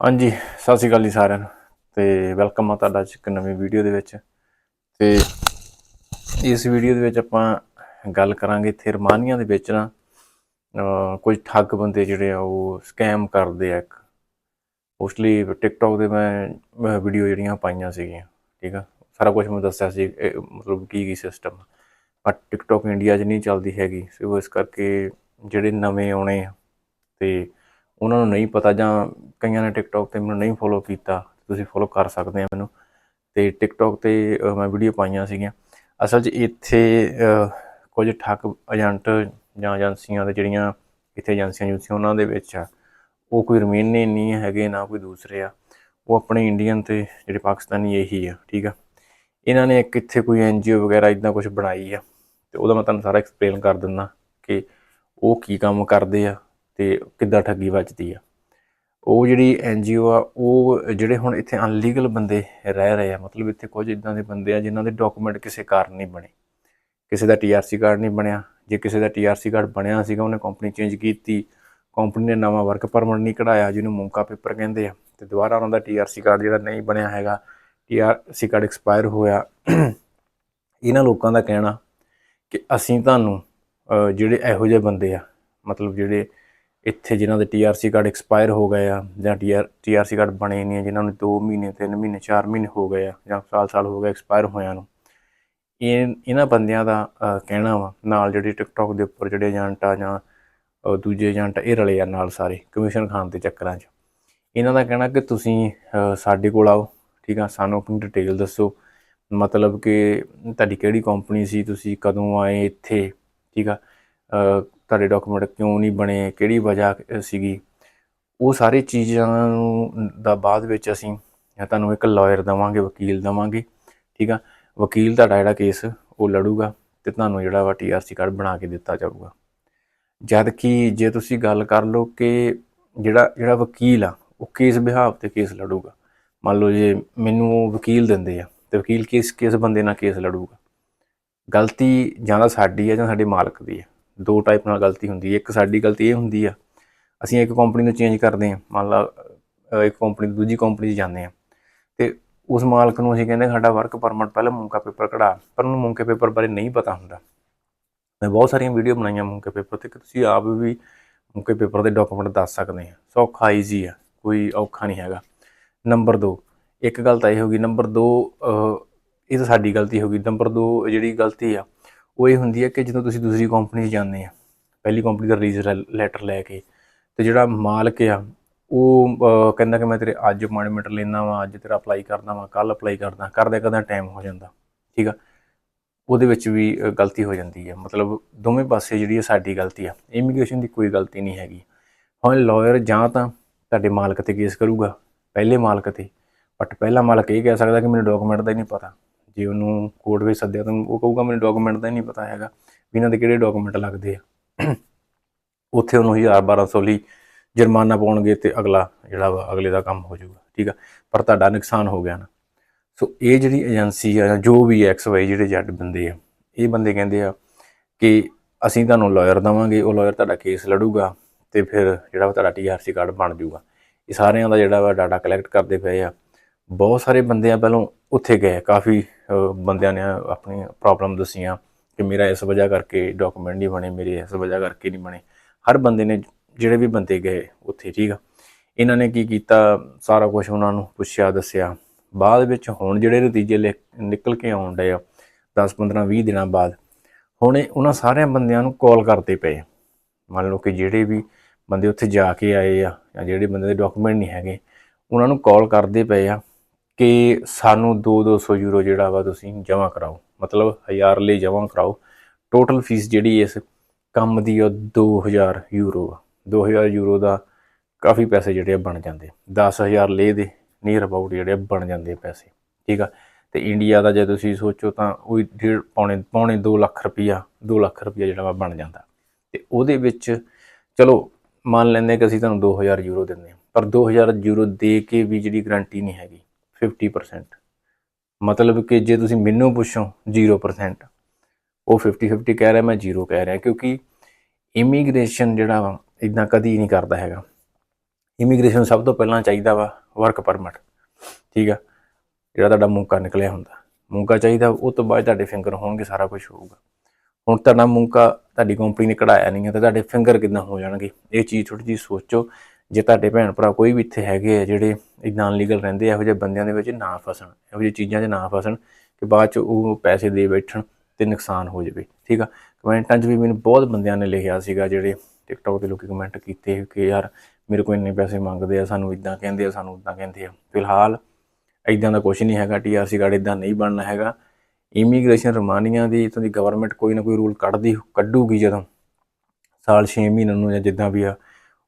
ਹਾਂਜੀ, ਸਤਿ ਸ਼੍ਰੀ ਅਕਾਲ ਜੀ ਸਾਰਿਆਂ ਨੂੰ ਤੇ ਵੈਲਕਮ ਆ ਤੁਹਾਡਾ ਇੱਕ ਨਵੀਂ ਵੀਡੀਓ ਦੇ ਵਿੱਚ। ਤੇ ਇਸ ਵੀਡੀਓ ਦੇ ਵਿੱਚ ਆਪਾਂ ਗੱਲ ਕਰਾਂਗੇ ਇੱਥੇ ਰਮਾਨੀਆਂ ਦੇ ਵਿੱਚ ਨਾ ਕੁਝ ਠੱਗ ਬੰਦੇ ਜਿਹੜੇ ਆ ਉਹ ਸਕੈਮ ਕਰਦੇ ਆ ਇੱਕ। ਮੋਸਟਲੀ ਟਿਕਟੌਕ ਦੇ ਮੈਂ ਵੀਡੀਓ ਜਿਹੜੀਆਂ ਪਾਈਆਂ ਸੀਗੀਆਂ, ਠੀਕ ਆ? ਸਾਰਾ ਕੁਝ ਮੈਂ ਦੱਸਿਆ ਸੀ, ਇਹ ਮਤਲਬ ਕੀ ਕੀ ਸਿਸਟਮ ਬਟ ਟਿਕਟੌਕ ਇੰਡੀਆ 'ਚ ਨਹੀਂ ਚੱਲਦੀ ਹੈਗੀ, ਸੋ ਇਸ ਕਰਕੇ ਜਿਹੜੇ ਨਵੇਂ ਆਉਣੇ ਆ, ਤੇ ਉਹਨਾਂ ਨੂੰ ਨਹੀਂ ਪਤਾ ਜਾਂ ਕਈਆਂ ਨੇ ਟਿਕਟੌਕ ਤੇ ਮੈਨੂੰ ਨਹੀਂ ਫੋਲੋ ਕੀਤਾ, ਤੁਸੀਂ ਫੋਲੋ ਕਰ ਸਕਦੇ ਆ ਮੈਨੂੰ। ਤੇ ਟਿਕਟੌਕ ਤੇ ਮੈਂ ਵੀਡੀਓ ਪਾਈਆਂ ਸੀਗੀਆਂ। ਅਸਲ 'ਚ ਇੱਥੇ ਕੁਝ ਠੱਗ ਏਜੰਟ ਜਾਂ ਏਜੰਸੀਆਂ ਦੇ ਜਿਹੜੀਆਂ ਇੱਥੇ ਏਜੰਸੀਆਂ ਜੁੰਸੀਆਂ ਉਹਨਾਂ ਦੇ ਵਿੱਚ ਆ, ਉਹ ਕੋਈ ਰਮੀਨੇ ਨਹੀਂ ਹੈਗੇ ਨਾ ਕੋਈ ਦੂਸਰੇ ਆ। ਉਹ ਆਪਣੇ ਇੰਡੀਅਨ ਤੇ, ਜਿਹੜੇ ਪਾਕਿਸਤਾਨੀ ਇਹੀ ਆ, ਠੀਕ ਆ। ਇਹਨਾਂ ਨੇ ਇੱਕ ਇੱਥੇ ਕੋਈ ਐਨਜੀਓ ਵਗੈਰਾ ਇਦਾਂ ਕੁਝ ਬਣਾਈ ਆ। ਤੇ ਉਹਦਾ ਮੈਂ ਤੁਹਾਨੂੰ ਸਾਰਾ ਐਕਸਪਲੇਨ ਕਰ ਦਿੰਦਾ ਕਿ ਉਹ ਕੀ ਕੰਮ ਕਰਦੇ ਆ ਤੇ ਕਿੱਦਾਂ ਠੱਗੀ ਵੱਜਦੀ ਆ। ਉਹ ਜਿਹੜੀ ਐਨਜੀਓ ਆ, ਉਹ ਜਿਹੜੇ ਹੁਣ ਇੱਥੇ ਅਨਲੀਗਲ ਬੰਦੇ ਰਹਿ ਰਹੇ ਆ, ਮਤਲਬ ਇੱਥੇ ਕੁਝ ਇਦਾਂ ਦੇ ਬੰਦੇ ਆ ਜਿਨ੍ਹਾਂ ਦੇ ਡਾਕੂਮੈਂਟ ਕਿਸੇ ਕਾਰਨ ਨਹੀਂ ਬਣੇ। ਕਿਸੇ ਦਾ ਟੀਆਰਸੀ ਕਾਰਡ ਨਹੀਂ ਬਣਿਆ। ਜੇ ਕਿਸੇ ਦਾ ਟੀਆਰਸੀ ਕਾਰਡ ਬਣਿਆ ਸੀਗਾ, ਉਹਨੇ ਕੰਪਨੀ ਚੇਂਜ ਕੀਤੀ ਕੰਪਨੀ ਨੇ ਨਵਾਂ ਵਰਕ ਪਰਮਿਟ ਨਹੀਂ ਕਢਾਇਆ, ਜਿਹਨੂੰ ਮੁਮਕਾ ਪੇਪਰ ਕਹਿੰਦੇ ਆ, ਤੇ ਦੁਬਾਰਾ ਉਹਨਾਂ ਦਾ ਟੀਆਰਸੀ ਕਾਰਡ ਜਿਹੜਾ ਨਹੀਂ ਬਣਿਆ ਹੈਗਾ ਟੀਆਰਸੀ ਕਾਰਡ ਐਕਸਪਾਇਰ ਹੋਇਆ। ਇਹਨਾਂ ਲੋਕਾਂ ਦਾ ਕਹਿਣਾ ਕਿ ਅਸੀਂ ਤੁਹਾਨੂੰ ਜਿਹੜੇ ਇਹੋ ਜਿਹੇ ਬੰਦੇ ਆ, ਮਤਲਬ ਜਿਹੜੇ ਇੱਥੇ ਜਿਨ੍ਹਾਂ ਦੇ ਟੀਆਰਸੀ ਕਾਰਡ ਐਕਸਪਾਇਰ ਹੋ ਗਏ ਆ ਜਾਂ ਟੀਆਰਸੀ ਕਾਰਡ ਬਣੇ ਨਹੀਂ ਆ, ਜਿਨ੍ਹਾਂ ਨੂੰ 2 ਮਹੀਨੇ 3 ਮਹੀਨੇ 4 ਮਹੀਨੇ ਹੋ ਗਏ ਆ ਜਾਂ ਸਾਲ-ਸਾਲ ਹੋ ਗਏ ਐਕਸਪਾਇਰ ਹੋਇਆਂ ਨੂੰ। ਇਹ ਇਹਨਾਂ ਬੰਦਿਆਂ ਦਾ ਕਹਿਣਾ ਵਾ ਨਾਲ ਜਿਹੜੇ ਟਿਕਟੌਕ ਦੇ ਉੱਪਰ ਜਿਹੜੇ ਏਜੰਟ ਆ ਜਾਂ ਦੂਜੇ ਏਜੰਟ ਇਹ ਰਲੇ ਆ ਨਾਲ ਸਾਰੇ ਕਮਿਸ਼ਨ ਖਾਣ ਦੇ ਚੱਕਰਾਂ 'ਚ। ਇਹਨਾਂ ਦਾ ਕਹਿਣਾ ਕਿ ਤੁਸੀਂ ਸਾਡੇ ਕੋਲ ਆਓ ਠੀਕ ਆ ਸਾਨੂੰ ਆਪਣੀ ਡਿਟੇਲ ਦੱਸੋ ਮਤਲਬ ਕਿ ਤੁਹਾਡੀ ਕਿਹੜੀ ਕੰਪਨੀ ਸੀ ਤੁਸੀਂ ਕਦੋਂ ਆਏ ਇੱਥੇ ਠੀਕ ਆ? ਤੁਹਾਡੇ ਡਾਕੂਮੈਂਟ ਕਿਉਂ ਨਹੀਂ ਬਣੇ, ਕਿਹੜੀ ਵਜ੍ਹਾ ਸੀਗੀ? ਉਹ ਸਾਰੇ ਚੀਜ਼ਾਂ ਨੂੰ, ਦਾ ਬਾਅਦ ਵਿੱਚ ਅਸੀਂ ਜਾਂ ਤੁਹਾਨੂੰ ਇੱਕ ਲਾਇਰ ਦਵਾਂਗੇ, ਵਕੀਲ ਦਵਾਂਗੇ, ਠੀਕ ਆ? ਵਕੀਲ ਤੁਹਾਡਾ ਜਿਹੜਾ ਕੇਸ ਉਹ ਲੜੂਗਾ ਤੇ ਤੁਹਾਨੂੰ ਜਿਹੜਾ ਵਾ ਟੀਆਰਸੀ ਕਾਰਡ ਬਣਾ ਕੇ ਦਿੱਤਾ ਜਾਊਗਾ। ਜਦ ਕਿ ਜੇ ਤੁਸੀਂ ਗੱਲ ਕਰ ਲਓ ਕਿ ਜਿਹੜਾ ਜਿਹੜਾ ਵਕੀਲ ਆ, ਉਹ ਕੇਸ ਬਿਹਾਵ ਤੇ ਕੇਸ ਲੜੂਗਾ। ਮੰਨ ਲਓ ਜੇ ਮੈਨੂੰ ਉਹ ਵਕੀਲ ਦਿੰਦੇ ਆ, ਤੇ ਵਕੀਲ ਕਿਸ ਕਿਸ ਬੰਦੇ ਨਾਲ ਕੇਸ ਲੜੂਗਾ? ਗਲਤੀ ਜਾਂ ਤਾਂ ਸਾਡੀ ਆ ਜਾਂ ਸਾਡੇ ਮਾਲਕ ਦੀ ਆ। ਦੋ ਟਾਈਪ ਨਾਲ ਗਲਤੀ ਹੁੰਦੀ ਹੈ, ਇੱਕ ਸਾਡੀ ਗਲਤੀ ਇਹ ਹੁੰਦੀ ਆ, ਅਸੀਂ ਇੱਕ ਕੰਪਨੀ ਨੂੰ ਚੇਂਜ ਕਰਦੇ ਹਾਂ, ਮੰਨ ਲਾ ਇੱਕ ਕੰਪਨੀ ਤੋਂ ਦੂਜੀ ਕੰਪਨੀ 'ਚ ਜਾਂਦੇ ਹਾਂ, ਤੇ ਉਸ ਮਾਲਕ ਨੂੰ ਅਸੀਂ ਕਹਿੰਦੇ ਸਾਡਾ ਵਰਕ ਪਰਮਿਟ ਪਹਿਲਾਂ ਮੌਕਾ ਪੇਪਰ ਕਢਾ, ਪਰ ਉਹਨੂੰ ਮੌਕੇ ਪੇਪਰ ਬਾਰੇ ਨਹੀਂ ਪਤਾ ਹੁੰਦਾ। ਮੈਂ ਬਹੁਤ ਸਾਰੀਆਂ ਵੀਡੀਓ ਬਣਾਈਆਂ ਮੌਕੇ ਪੇਪਰ ਤੇ, ਕਿ ਤੁਸੀਂ ਆਪ ਵੀ ਮੌਕੇ ਪੇਪਰ ਦੇ ਡਾਕੂਮੈਂਟ ਦੱਸ ਸਕਦੇ ਆ ਸੌਖਾ ਈਜ਼ੀ ਆ, ਕੋਈ ਔਖਾ ਨਹੀਂ ਹੈਗਾ। ਨੰਬਰ 2 ਇੱਕ ਗੱਲ ਤਾਂ ਇਹ ਹੋ ਗਈ ਨੰਬਰ 2 ਇਹ ਤਾਂ ਸਾਡੀ ਗਲਤੀ ਹੋ ਗਈ ਨੰਬਰ 2 ਜਿਹੜੀ ਗਲਤੀ ਆ ਉਹ ਇਹ ਹੁੰਦੀ ਹੈ ਕਿ ਜਦੋਂ ਤੁਸੀਂ ਦੂਸਰੀ ਕੰਪਨੀ 'ਚ ਜਾਂਦੇ ਆ, ਪਹਿਲੀ ਕੰਪਨੀ ਦਾ ਰਿਲੀਜ਼ ਲੈਟਰ ਲੈ ਕੇ, ਤੇ ਜਿਹੜਾ ਮਾਲਕ ਆ, ਉਹ ਕਹਿੰਦਾ ਕਿ ਮੈਂ ਤੇਰੇ ਅੱਜ ਅਪਾਇੰਟਮੈਂਟ ਲੈਣਾ ਵਾਂ, ਅੱਜ ਤੇਰਾ ਅਪਲਾਈ ਕਰਦਾ ਵਾਂ ਕੱਲ ਅਪਲਾਈ ਕਰਦਾ ਕਰਦੇ ਕਦਾਂ ਟਾਈਮ ਹੋ ਜਾਂਦਾ, ਠੀਕ ਆ? ਉਹਦੇ ਵਿੱਚ ਵੀ ਗਲਤੀ ਹੋ ਜਾਂਦੀ ਹੈ ਮਤਲਬ ਦੋਵੇਂ ਪਾਸੇ ਜਿਹੜੀ ਹੈ ਸਾਡੀ ਗਲਤੀ ਆ ਇਮੀਗ੍ਰੇਸ਼ਨ ਦੀ ਕੋਈ ਗਲਤੀ ਨਹੀਂ ਹੈਗੀ। ਹੁਣ ਲਾਇਰ ਜਾਂ ਤਾਂ ਤੁਹਾਡੇ ਮਾਲਕ ਤੇ ਕੇਸ ਕਰੂਗਾ, ਪਹਿਲੇ ਮਾਲਕ ਤੇ ਬਟ ਪਹਿਲਾ ਮਾਲਕ ਇਹ ਕਹਿ ਸਕਦਾ ਕਿ ਮੈਨੂੰ ਡਾਕੂਮੈਂਟ ਦਾ ਹੀ ਨਹੀਂ ਪਤਾ। ਜੇ ਉਹਨੂੰ ਕੋਰਟ ਵਿੱਚ ਸੱਦਿਆ ਤਾਂ ਉਹ ਕਹੂਗਾ ਮੈਨੂੰ ਡਾਕੂਮੈਂਟ ਦਾ ਹੀ ਨਹੀਂ ਪਤਾ ਹੈਗਾ ਵੀ ਇਹਨਾਂ ਦੇ ਕਿਹੜੇ ਡਾਕੂਮੈਂਟ ਲੱਗਦੇ ਆ। ਉੱਥੇ ਉਹਨੂੰ 1000 1200 ਲਈ ਜੁਰਮਾਨਾ ਪਾਉਣਗੇ ਤੇ ਅਗਲਾ ਜਿਹੜਾ ਵਾ ਅਗਲੇ ਦਾ ਕੰਮ ਹੋ ਜਾਊਗਾ, ਠੀਕ ਆ? ਪਰ ਤੁਹਾਡਾ ਨੁਕਸਾਨ ਹੋ ਗਿਆ ਨਾ। ਸੋ ਇਹ ਜਿਹੜੀ ਏਜੰਸੀ ਆ ਜਾਂ ਜੋ ਵੀ ਐਕਸ ਵਾਈ ਜਿਹੜੇ ਜੱਟ ਬੰਦੇ ਆ, ਇਹ ਬੰਦੇ ਕਹਿੰਦੇ ਆ ਕਿ ਅਸੀਂ ਤੁਹਾਨੂੰ ਲਾਇਰ ਦਵਾਂਗੇ, ਉਹ ਲਾਇਰ ਤੁਹਾਡਾ ਕੇਸ ਲੜੂਗਾ ਤੇ ਫਿਰ ਜਿਹੜਾ ਵਾ ਤੁਹਾਡਾ ਟੀਆਰਸੀ ਕਾਰਡ ਬਣ ਜਾਊਗਾ। ਇਹ ਸਾਰਿਆਂ ਦਾ ਜਿਹੜਾ ਵਾ ਡਾਟਾ ਕਲੈਕਟ ਕਰਦੇ ਪਏ ਆ। ਬਹੁਤ ਸਾਰੇ ਬੰਦੇ ਆ ਪਹਿਲਾਂ ਉੱਥੇ ਗਏ। ਕਾਫੀ ਬੰਦਿਆਂ ਨੇ ਆਪਣੀ ਪ੍ਰੋਬਲਮ ਦੱਸੀਆਂ ਕਿ ਮੇਰਾ ਇਸ ਵਜ੍ਹਾ ਕਰਕੇ ਡਾਕੂਮੈਂਟ ਨਹੀਂ ਬਣੇ, ਮੇਰੇ ਇਸ ਵਜ੍ਹਾ ਕਰਕੇ ਨਹੀਂ ਬਣੇ। ਹਰ ਬੰਦੇ ਨੇ ਜਿਹੜੇ ਵੀ ਬੰਦੇ ਗਏ ਉੱਥੇ, ਠੀਕ ਆ। ਇਹਨਾਂ ਨੇ ਕੀ ਕੀਤਾ? ਸਾਰਾ ਕੁਝ ਉਹਨਾਂ ਨੂੰ ਪੁੱਛਿਆ, ਦੱਸਿਆ। ਬਾਅਦ ਵਿੱਚ ਹੁਣ ਜਿਹੜੇ ਨਤੀਜੇ ਲਿਖ- ਨਿਕਲ ਕੇ ਆਉਣ ਡਏ ਆ 10 15 20 ਦਿਨਾਂ ਬਾਅਦ, ਹੁਣ ਉਹਨਾਂ ਸਾਰਿਆਂ ਬੰਦਿਆਂ ਨੂੰ ਕਾਲ ਕਰਦੇ ਪਏ। ਮੰਨ ਲਓ ਕਿ ਜਿਹੜੇ ਵੀ ਬੰਦੇ ਉੱਥੇ ਜਾ ਕੇ ਆਏ ਆ ਜਾਂ ਜਿਹੜੇ ਬੰਦੇ ਦੇ ਡਾਕੂਮੈਂਟ ਨਹੀਂ ਹੈਗੇ, ਉਹਨਾਂ ਨੂੰ ਕਾਲ ਕਰਦੇ ਪਏ ਆ। ਕਿ ਸਾਨੂੰ 2-200 ਯੂਰੋ ਜਿਹੜਾ ਵਾ ਤੁਸੀਂ ਜਮ੍ਹਾਂ ਕਰਾਓ। ਮਤਲਬ 1000 ਲਈ ਜਮ੍ਹਾਂ ਕਰਾਓ। ਟੋਟਲ ਫੀਸ ਜਿਹੜੀ ਇਸ ਕੰਮ ਦੀ ਉਹ 2000 ਯੂਰੋ ਆ। 2000 ਯੂਰੋ ਦਾ ਕਾਫੀ ਪੈਸੇ ਜਿਹੜੇ ਆ ਬਣ ਜਾਂਦੇ। 10000 ਲੇ ਦੇ ਨੀਅਰ ਅਬਾਊਟ ਜਿਹੜੇ ਆ ਬਣ ਜਾਂਦੇ ਆ ਪੈਸੇ। ਠੀਕ ਆ? ਤੇ ਇੰਡੀਆ ਦਾ ਜੇ ਤੁਸੀਂ ਸੋਚੋ ਤਾਂ ਉਹ ਡੇਢ, ਪੌਣੇ ਪੌਣੇ 2 ਲੱਖ ਰੁਪਈਆ 2 ਲੱਖ ਰੁਪਈਆ ਜਿਹੜਾ ਵਾ ਬਣ ਜਾਂਦਾ। ਤੇ ਉਹਦੇ ਵਿੱਚ ਚਲੋ, ਮੰਨ ਲੈਂਦੇ ਕਿ ਅਸੀਂ ਤੁਹਾਨੂੰ 2000 ਯੂਰੋ ਦਿੰਦੇ ਹਾਂ ਪਰ 2000 ਯੂਰੋ ਦੇ ਕੇ ਵੀ ਜਿਹੜੀ ਗਰੰਟੀ ਨਹੀਂ ਹੈਗੀ। 50% ਮਤਲਬ ਕਿ ਜੇ ਤੁਸੀਂ ਮੈਨੂੰ ਪੁੱਛੋ 0% ਉਹ 50 50 ਕਹਿ ਰਿਹਾ, ਮੈਂ 0 ਕਹਿ ਰਿਹਾ, ਕਿਉਂਕਿ ਇਮੀਗ੍ਰੇਸ਼ਨ ਜਿਹੜਾ ਵਾ ਇਦਾਂ ਕਦੀ ਨਹੀਂ ਕਰਦਾ ਹੈਗਾ। ਇਮੀਗ੍ਰੇਸ਼ਨ ਸਭ ਤੋਂ ਪਹਿਲਾਂ ਚਾਹੀਦਾ ਵਾ ਵਰਕ ਪਰਮਿਟ ਠੀਕ ਆ? ਜਿਹੜਾ ਤੁਹਾਡਾ ਮੂੰਕਾ ਨਿਕਲਿਆ ਹੁੰਦਾ। ਮੂੰਕਾ ਚਾਹੀਦਾ, ਉਹ ਤੋਂ ਬਾਅਦ ਤੁਹਾਡੇ ਫਿੰਗਰ ਹੋਣਗੇ, ਸਾਰਾ ਕੁਝ ਹੋਊਗਾ। ਹੁਣ ਤੁਹਾਡਾ ਮੂੰਕਾ, ਤੁਹਾਡੀ ਕੰਪਨੀ ਨੇ ਕਢਾਇਆ ਨਹੀਂ ਹੈ, ਤਾਂ ਤੁਹਾਡੇ ਫਿੰਗਰ ਕਿੱਦਾਂ ਹੋ ਜਾਣਗੇ? ਇਹ ਚੀਜ਼ ਥੋੜੀ ਜਿਹੀ ਸੋਚੋ। ਜੇ ਤੁਹਾਡੇ ਭੈਣ ਭਰਾ ਕੋਈ ਵੀ ਇੱਥੇ ਹੈਗੇ ਆ ਜਿਹੜੇ ਇਦਾਂ ਅਨਲੀਗਲ ਰਹਿੰਦੇ ਆ, ਇਹੋ ਜਿਹੇ ਬੰਦਿਆਂ ਦੇ ਵਿੱਚ ਨਾ ਫਸਣ, ਇਹੋ ਜਿਹੀ ਚੀਜ਼ਾਂ 'ਚ ਨਾ ਫਸਣ ਕਿ ਬਾਅਦ 'ਚ ਉਹ ਪੈਸੇ ਦੇ ਬੈਠਣ ਤੇ ਨੁਕਸਾਨ ਹੋ ਜਾਵੇ, ਠੀਕ ਆ? ਕਮੈਂਟਾਂ 'ਚ ਵੀ ਮੈਨੂੰ ਬਹੁਤ ਬੰਦਿਆਂ ਨੇ ਲਿਖਿਆ ਸੀਗਾ ਜਿਹੜੇ ਟਿਕਟੌਕ ਤੇ ਲੋਕੀ ਕਮੈਂਟ ਕੀਤੇ ਕਿ ਯਾਰ ਮੇਰੇ ਕੋਲ ਇੰਨੇ ਪੈਸੇ ਮੰਗਦੇ ਆ, ਸਾਨੂੰ ਇਦਾਂ ਕਹਿੰਦੇ ਆ, ਸਾਨੂੰ ਉਦਾਂ ਕਹਿੰਦੇ ਆ। ਫਿਲਹਾਲ ਇਦਾਂ ਦਾ ਕੁਝ ਨਹੀਂ ਹੈਗਾ ਟੀਆਰਸੀ ਕਾਰਡ ਇਦਾਂ ਨਹੀਂ ਬਣਨਾ ਹੈਗਾ। ਇਮੀਗ੍ਰੇਸ਼ਨ ਰਮਾਨੀਆਂ ਦੀ ਇਥੋਂ ਦੀ ਗਵਰਨਮੈਂਟ ਕੋਈ ਨਾ ਕੋਈ ਰੂਲ ਕੱਢਦੀ, ਕੱਢੂਗੀ ਜਦੋਂ ਸਾਲ 6 ਮਹੀਨਿਆਂ ਨੂੰ ਜਾਂ ਜਿੱਦਾਂ ਵੀ ਆ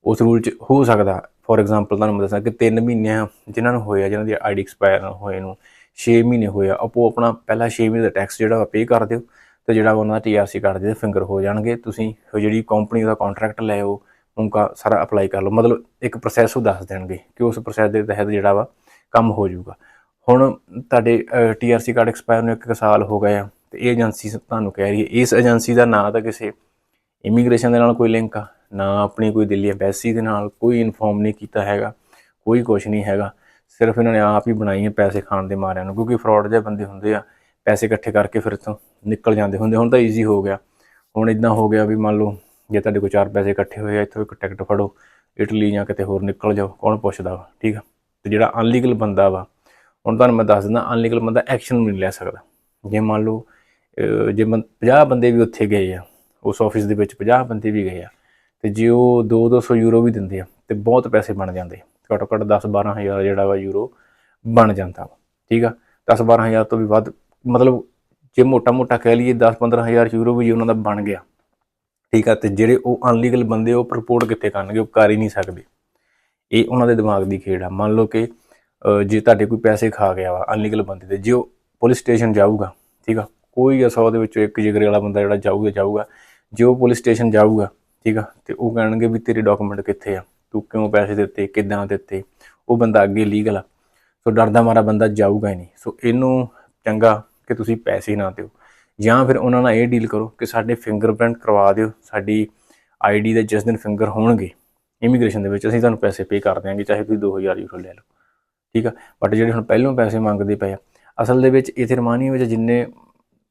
ਉਸ ਰੂਲ 'ਚ ਹੋ ਸਕਦਾ। ਫੋਰ ਐਗਜ਼ਾਮਪਲ ਤੁਹਾਨੂੰ ਮੈਂ ਦੱਸਾਂ ਕਿ 3 ਮਹੀਨੇ ਜਿਨ੍ਹਾਂ ਨੂੰ ਹੋਇਆ, ਜਿਨ੍ਹਾਂ ਦੀ ਆਈਡੀ ਐਕਸਪਾਇਰ ਹੋਏ ਨੂੰ 6 ਮਹੀਨੇ ਹੋਇਆ ਆਪੋ ਆਪਣਾ ਪਹਿਲਾ 6 ਮਹੀਨੇ ਦਾ ਟੈਕਸ ਜਿਹੜਾ ਵਾ ਪੇ ਕਰ ਦਿਓ ਤੇ ਜਿਹੜਾ ਵਾ ਉਹਨਾਂ ਦਾ ਟੀਆਰਸੀ ਕਾਰਡ ਦੇ ਫਿੰਗਰ ਹੋ ਜਾਣਗੇ। ਤੁਸੀਂ ਜਿਹੜੀ ਕੰਪਨੀ ਦਾ ਕੰਟਰੈਕਟ ਲੈ ਆਓ ਸਾਰਾ ਅਪਲਾਈ ਕਰ ਲਓ। ਮਤਲਬ ਇੱਕ ਪ੍ਰੋਸੈਸ ਉਹ ਦੱਸ ਦੇਣਗੇ ਕਿ ਉਸ ਪ੍ਰੋਸੈਸ ਦੇ ਤਹਿਤ ਜਿਹੜਾ ਵਾ ਕੰਮ ਹੋ ਜਾਊਗਾ। ਹੁਣ ਤੁਹਾਡੇ ਟੀਆਰਸੀ ਕਾਰਡ ਐਕਸਪਾਇਰ ਨੂੰ ਇੱਕ ਕੁ ਸਾਲ ਹੋ ਗਏ ਆ ਤੇ ਇਹ ਏਜੰਸੀ ਤੁਹਾਨੂੰ ਕਹਿ ਰਹੀ ਹੈ, ਇਸ ਏਜੰਸੀ ਦਾ ਨਾਂ ਤਾਂ ਕਿਸੇ ਇਮੀਗ੍ਰੇਸ਼ਨ ਦੇ ਨਾਲ ਕੋਈ ਲਿੰਕ ਆ। ਨਾ ਆਪਣੀ ਕੋਈ ਦਿੱਲੀ ਐਮਬੈਸੀ ਦੇ ਨਾਲ ਕੋਈ ਇਨਫੋਰਮ ਨਹੀਂ ਕੀਤਾ ਹੈਗਾ, ਕੋਈ ਕੁਝ ਨਹੀਂ ਹੈਗਾ। ਸਿਰਫ ਇਹਨਾਂ ਨੇ ਆਪ ਹੀ ਬਣਾਈ ਹੈ ਪੈਸੇ ਖਾਣ ਦੇ ਮਾਰਿਆਂ ਨੂੰ, ਕਿਉਂਕਿ ਫਰਾਡ ਜਿਹੇ ਬੰਦੇ ਹੁੰਦੇ ਆ, ਪੈਸੇ ਇਕੱਠੇ ਕਰਕੇ ਫਿਰ ਇੱਥੋਂ ਨਿਕਲ ਜਾਂਦੇ ਹੁੰਦੇ ਹੁਣ ਤਾਂ ਈਜ਼ੀ ਹੋ ਗਿਆ। ਹੁਣ ਇਦਾਂ ਹੋ ਗਿਆ ਵੀ ਮੰਨ ਲਓ ਜੇ ਤੁਹਾਡੇ ਕੋਲ ਚਾਰ ਪੈਸੇ ਇਕੱਠੇ ਹੋਏ ਆ, ਇੱਥੋਂ ਇੱਕ ਟਿਕਟ ਫੜੋ, ਇਟਲੀ ਜਾਂ ਕਿਤੇ ਹੋਰ ਨਿਕਲ ਜਾਓ, ਕੌਣ ਪੁੱਛਦਾ ਵਾ, ਠੀਕ ਆ? ਤੇ ਜਿਹੜਾ ਅਨਲੀਗਲ ਬੰਦਾ ਵਾ, ਹੁਣ ਤੁਹਾਨੂੰ ਮੈਂ ਦੱਸ ਦਿੰਦਾ ਅਨਲੀਗਲ ਬੰਦਾ ਐਕਸ਼ਨ ਨਹੀਂ ਲੈ ਸਕਦਾ। ਜੇ ਮੰਨ ਲਓ, ਅਹ ਜੇ 50 ਬੰਦੇ ਵੀ ਉੱਥੇ ਗਏ ਆ, ਉਸ ਆਫਿਸ ਦੇ ਵਿੱਚ 50 ਬੰਦੇ ਵੀ ਗਏ ਆ ਤੇ ਜੇ ਉਹ 2-200 ਯੂਰੋ ਵੀ ਦਿੰਦੇ ਆ, ਤੇ ਬਹੁਤ ਪੈਸੇ ਬਣ ਜਾਂਦੇ ਘੱਟੋ ਘੱਟ 10-12 ਹਜ਼ਾਰ ਜਿਹੜਾ ਵਾ ਯੂਰੋ ਬਣ ਜਾਂਦਾ ਵਾ, ਠੀਕ ਆ? 10-12 ਹਜ਼ਾਰ ਤੋਂ ਵੀ ਵੱਧ, ਮਤਲਬ ਜੇ ਮੋਟਾ-ਮੋਟਾ ਕਹਿ ਲਈਏ 10-15 ਹਜ਼ਾਰ ਯੂਰੋ ਵੀ ਉਹਨਾਂ ਦਾ ਬਣ ਗਿਆ, ਠੀਕ ਆ? ਤੇ ਜਿਹੜੇ ਉਹ ਅਨਲੀਗਲ ਬੰਦੇ ਉਹ ਰਿਪੋਰਟ ਕਿੱਥੇ ਕਰਨਗੇ? ਉਹ ਕਰ ਹੀ ਨਹੀਂ ਸਕਦੇ। ਇਹ ਉਹਨਾਂ ਦੇ ਦਿਮਾਗ ਦੀ ਖੇਡ ਆ। ਮੰਨ ਲਓ ਕਿ ਜੇ ਤੁਹਾਡੇ ਕੋਈ ਪੈਸੇ ਖਾ ਗਿਆ ਵਾ ਅਨਲੀਗਲ ਬੰਦੇ ਦੇ ਜੇ ਉਹ ਪੁਲਿਸ ਸਟੇਸ਼ਨ ਜਾਊਗਾ, ਠੀਕ ਆ? ਕੋਈ 100 ਦੇ ਵਿੱਚੋਂ ਇੱਕ ਜਿਗਰੇ ਵਾਲਾ ਬੰਦਾ ਜਿਹੜਾ ਜਾਊਗਾ ਜਾਊਗਾ। ਜੇ ਉਹ ਪੁਲਿਸ ਸਟੇਸ਼ਨ ਜਾਊਗਾ ਠੀਕ ਆ? ਤੇ ਉਹ ਕਹਿਣਗੇ ਵੀ ਤੇਰੇ ਡਾਕੂਮੈਂਟ ਕਿੱਥੇ ਆ? ਤੂੰ ਕਿਉਂ ਪੈਸੇ ਦਿੱਤੇ? ਕਿੱਦਾਂ ਦਿੱਤੇ? ਉਹ ਬੰਦਾ ਅੱਗੇ ਲੀਗਲ ਆ। ਸੋ ਡਰਦਾ ਮਾਰਾ ਬੰਦਾ ਜਾਊਗਾ ਹੀ ਨਹੀਂ। ਸੋ ਇਹਨੂੰ ਚੰਗਾ ਕਿ ਤੁਸੀਂ ਪੈਸੇ ਨਾ ਦਿਓ। ਜਾਂ ਫਿਰ ਉਹਨਾਂ ਨਾਲ ਇਹ ਡੀਲ ਕਰੋ ਕਿ ਸਾਡੇ ਫਿੰਗਰਪ੍ਰਿੰਟ ਕਰਵਾ ਦਿਓ। ਸਾਡੀ ਆਈਡੀ ਦੇ ਜਿਸ ਦਿਨ ਫਿੰਗਰ ਹੋਣਗੇ ਇਮੀਗ੍ਰੇਸ਼ਨ ਦੇ ਵਿੱਚ ਅਸੀਂ ਤੁਹਾਨੂੰ ਪੈਸੇ ਪੇ ਕਰ ਦਿਆਂਗੇ, ਚਾਹੇ ਤੁਸੀਂ 2000 ਯੂਰੋ ਲੈ ਲਓ। ਠੀਕ ਆ? ਬਟ ਜਿਹੜੇ ਹੁਣ ਪਹਿਲੋਂ ਪੈਸੇ ਮੰਗਦੇ ਪਏ ਆ, ਅਸਲ ਦੇ ਵਿੱਚ ਇਥੇ ਰਮਾਨੀਆ ਵਿੱਚ ਜਿੰਨੇ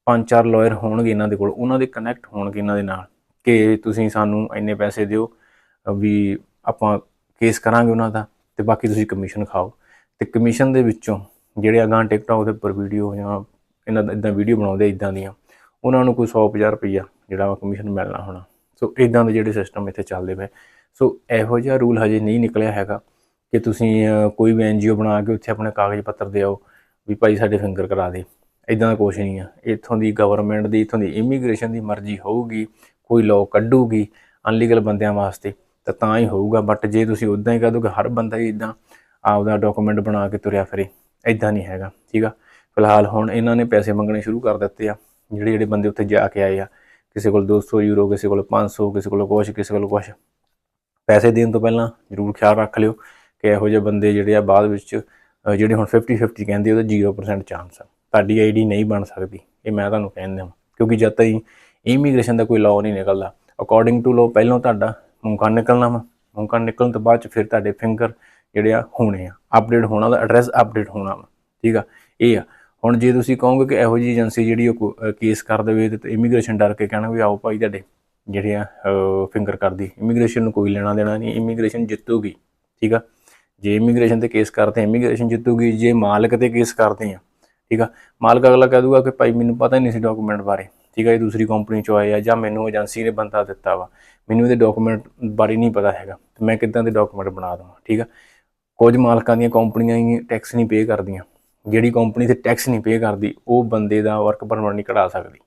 ਪੰਜ ਚਾਰ ਲਾਇਰ ਹੋਣਗੇ ਇਹਨਾਂ ਦੇ ਕੋਲ, ਉਹਨਾਂ ਦੇ ਕਨੈਕਟ ਹੋਣਗੇ ਇਹਨਾਂ ਦੇ ਨਾਲ। ਕਿ ਤੁਸੀਂ ਸਾਨੂੰ ਇੰਨੇ ਪੈਸੇ ਦਿਓ ਵੀ ਆਪਾਂ ਕੇਸ ਕਰਾਂਗੇ ਉਹਨਾਂ ਦਾ ਤੇ ਬਾਕੀ ਤੁਸੀਂ ਕਮਿਸ਼ਨ ਖਾਓ। ਤੇ ਕਮਿਸ਼ਨ ਦੇ ਵਿੱਚੋਂ ਜਿਹੜੇ ਅਗਾਂ ਟਿਕਟੌਕ ਦੇ ਉੱਪਰ ਵੀਡੀਓ ਜਾਂ ਇਹਨਾਂ ਦਾ ਇਦਾਂ ਵੀਡੀਓ ਬਣਾਉਂਦੇ ਇਦਾਂ ਦੀਆਂ। ਉਹਨਾਂ ਨੂੰ ਕੋਈ 100-50 ਰੁਪਈਆ ਜਿਹੜਾ ਵਾ ਕਮਿਸ਼ਨ ਮਿਲਣਾ ਹੋਣਾ। ਸੋ ਇਦਾਂ ਦੇ ਜਿਹੜੇ ਸਿਸਟਮ ਇੱਥੇ ਚੱਲਦੇ ਪਏ। ਸੋ ਇਹੋ ਜਿਹਾ ਰੂਲ ਹਜੇ ਨਹੀਂ ਨਿਕਲਿਆ ਹੈਗਾ ਕਿ ਤੁਸੀਂ ਕੋਈ ਵੀ ਐਨਜੀਓ ਬਣਾ ਕੇ ਉੱਥੇ ਆਪਣੇ ਕਾਗਜ਼ ਪੱਤਰ ਦਿਓ ਵੀ ਭਾਈ ਸਾਡੇ ਫਿੰਗਰ ਕਰਾ ਦੇ। ਇਦਾਂ ਦਾ ਕੁਝ ਨਹੀਂ ਆ। ਇੱਥੋਂ ਦੀ ਗਵਰਨਮੈਂਟ ਦੀ, ਇੱਥੋਂ ਦੀ ਇਮੀਗ੍ਰੇਸ਼ਨ ਦੀ ਮਰਜ਼ੀ ਹੋਊਗੀ। ਕੋਈ ਲਾਅ ਕੱਢੂਗੀ ਅਨਲੀਗਲ ਬੰਦਿਆਂ ਵਾਸਤੇ, ਤਾਂ ਤਾਂ ਹੀ ਹੋਊਗਾ। ਬਟ ਜੇ ਤੁਸੀਂ ਉਦਾਂ ਹੀ ਕਹਿ ਕਿ ਹਰ ਬੰਦਾ ਹੀ ਇਦਾਂ ਆਪਦਾ ਡਾਕੂਮੈਂਟ ਬਣਾ ਕੇ ਤੁਰਿਆ ਫਿਰੇ ਇਦਾਂ ਨਹੀਂ ਹੈਗਾ, ਠੀਕ ਆ? ਫਿਲਹਾਲ ਹੁਣ ਇਹਨਾਂ ਨੇ ਪੈਸੇ ਮੰਗਣੇ ਸ਼ੁਰੂ ਕਰ ਦਿੱਤੇ ਆ, ਜਿਹੜੇ ਜਿਹੜੇ ਬੰਦੇ ਉੱਥੇ ਜਾ ਕੇ ਆਏ ਆ, ਕਿਸੇ ਕੋਲ 200 ਯੂਰੋ, ਕਿਸੇ ਕੋਲ 500 ਕਿਸੇ ਕੋਲ ਕੁਛ, ਕਿਸੇ ਕੋਲ ਕੁਛ। ਪੈਸੇ ਦੇਣ ਤੋਂ ਪਹਿਲਾਂ ਜ਼ਰੂਰ ਖਿਆਲ ਰੱਖ ਲਿਓ ਕਿ ਇਹੋ ਜਿਹੇ ਬੰਦੇ ਜਿਹੜੇ ਆ ਬਾਅਦ ਵਿੱਚ ਜਿਹੜੇ ਹੁਣ 50 50 ਕਹਿੰਦੇ ਉਹਦਾ 0% ਚਾਂਸ ਆ। ਤੁਹਾਡੀ ਆਈਡੀ ਨਹੀਂ ਬਣ ਸਕਦੀ, ਇਹ ਮੈਂ ਤੁਹਾਨੂੰ ਕਹਿੰਦਾ ਕਿਉਂਕਿ ਜਦ ਤਾਈਂ ਇਮੀਗ੍ਰੇਸ਼ਨ ਦਾ ਕੋਈ ਲਾਅ ਨਹੀਂ ਨਿਕਲਦਾ। ਅਕੋਰਡਿੰਗ ਟੂ ਲਾਅ ਪਹਿਲਾਂ ਤੁਹਾਡਾ ਮੁੰਕਾ ਨਿਕਲਣਾ ਵਾ। ਮੁੰਕਾ ਨਿਕਲਣ ਤੋਂ ਬਾਅਦ ਚ ਫਿਰ ਤੁਹਾਡੇ ਫਿੰਗਰ ਜਿਹੜੇ ਆ ਹੋਣੇ ਆ। ਅਪਡੇਟ ਹੋਣਾ ਦਾ ਐਡਰੈਸ ਅਪਡੇਟ ਹੋਣਾ ਵਾ। ਠੀਕ ਆ? ਇਹ ਆ। ਹੁਣ ਜੇ ਤੁਸੀਂ ਕਹੋਗੇ ਕਿ ਇਹੋ ਜਿਹੀ ਏਜੰਸੀ ਜਿਹੜੀ ਉਹ ਕੇਸ ਕਰ ਦੇਵੇ ਤੇ ਇਮੀਗ੍ਰੇਸ਼ਨ ਡਰ ਕੇ ਕਹਿਣਾ ਵੀ ਆਓ ਭਾਈ ਤੁਹਾਡੇ ਜਿਹੜੇ ਆ ਫਿੰਗਰ ਕਰਦੀ। ਇਮੀਗ੍ਰੇਸ਼ਨ ਨੂੰ ਕੋਈ ਲੈਣਾ ਦੇਣਾ ਨਹੀਂ। ਇਮੀਗ੍ਰੇਸ਼ਨ ਜਿੱਤੂਗੀ। ਠੀਕ ਆ? ਜੇ ਇਮੀਗ੍ਰੇਸ਼ਨ ਤੇ ਕੇਸ ਕਰਦੇ ਇਮੀਗ੍ਰੇਸ਼ਨ ਜਿੱਤੂਗੀ। ਜੇ ਮਾਲਕ ਤੇ ਕੇਸ ਕਰਦੇ ਆ। ਠੀਕ ਆ? ਮਾਲਕ ਅਗਲਾ ਕਹਿ ਦੂਗਾ ਕਿ ਭਾਈ ਮੈਨੂੰ ਪਤਾ ਹੀ ਨਹੀਂ ਸੀ ਡਾਕੂਮੈਂਟ ਬਾਰੇ। ਠੀਕ ਆ ਇਹ ਦੂਸਰੀ ਕੰਪਨੀ ਚੋਂ ਆਏ ਆ ਜਾਂ ਮੈਨੂੰ ਏਜੰਸੀ ਨੇ ਬੰਦਾ ਦਿੱਤਾ ਵਾ। ਮੈਨੂੰ ਇਹਦੇ ਡਾਕੂਮੈਂਟ ਬਾਰੇ ਨਹੀਂ ਪਤਾ ਹੈਗਾ, ਤੇ ਮੈਂ ਕਿੱਦਾਂ ਦੇ ਡਾਕੂਮੈਂਟ ਬਣਾ ਦਵਾਂ, ਠੀਕ ਆ? ਕੁਝ ਮਾਲਕਾਂ ਦੀਆਂ ਕੰਪਨੀਆਂ ਹੀ ਟੈਕਸ ਨਹੀਂ ਪੇ ਕਰਦੀਆਂ। ਜਿਹੜੀ ਕੰਪਨੀ ਤੇ ਟੈਕਸ ਨਹੀਂ ਪੇ ਕਰਦੀ, ਉਹ ਬੰਦੇ ਦਾ ਵਰਕ ਪਰਮਿਟ ਨਹੀਂ ਕਢਾ ਸਕਦੀ।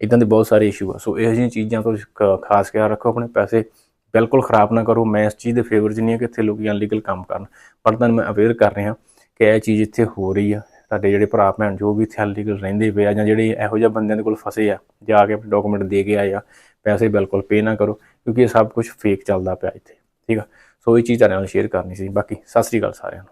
ਇਦਾਂ ਦੇ ਬਹੁਤ ਸਾਰੇ ਇਸ਼ੂ ਆ। ਸੋ ਇਹੋ ਜਿਹੀਆਂ ਚੀਜ਼ਾਂ ਤੋਂ ਖ- ਖਾਸ ਖਿਆਲ ਰੱਖੋ ਆਪਣੇ ਪੈਸੇ। ਬਿਲਕੁਲ ਖਰਾਬ ਨਾ ਕਰੋ। ਮੈਂ ਇਸ ਚੀਜ਼ ਦੇ ਫੇਵਰ 'ਚ ਨਹੀਂ ਹਾਂ ਕਿ ਇੱਥੇ ਲੋਕੀ ਅਨਲੀਗਲ ਕੰਮ ਕਰਨ। ਪਰ ਤੁਹਾਨੂੰ ਮੈਂ ਅਵੇਅਰ ਕਰ ਰਿਹਾ ਕਿ ਇਹ ਚੀਜ਼ ਇੱਥੇ ਹੋ ਰਹੀ ਆ। ਸਾਡੇ ਜਿਹੜੇ ਭਰਾ ਭੈਣ ਜੋ ਵੀ ਇੱਥੇ ਅਨਲੀਗਲ ਰਹਿੰਦੇ ਪਏ ਆ ਜਾਂ ਜਿਹੜੇ ਇਹੋ ਜਿਹੇ ਬੰਦਿਆਂ ਦੇ ਕੋਲ ਫਸੇ ਆ, ਜਾ ਕੇ ਆਪਣੇ ਡਾਕੂਮੈਂਟ ਦੇ ਕੇ ਆਏ ਆ, ਪੈਸੇ ਬਿਲਕੁਲ ਪੇ ਨਾ ਕਰੋ, ਕਿਉਂਕਿ ਇਹ ਸਭ ਕੁਝ ਫੇਕ ਚੱਲਦਾ ਪਿਆ ਇੱਥੇ, ਠੀਕ ਆ? ਸੋ ਇਹ ਚੀਜ਼ ਤੁਹਾਡੇ ਨਾਲ ਸ਼ੇਅਰ ਕਰਨੀ ਸੀ। ਬਾਕੀ ਸਤਿ ਸ੍ਰੀ ਅਕਾਲ ਸਾਰਿਆਂ ਨੂੰ।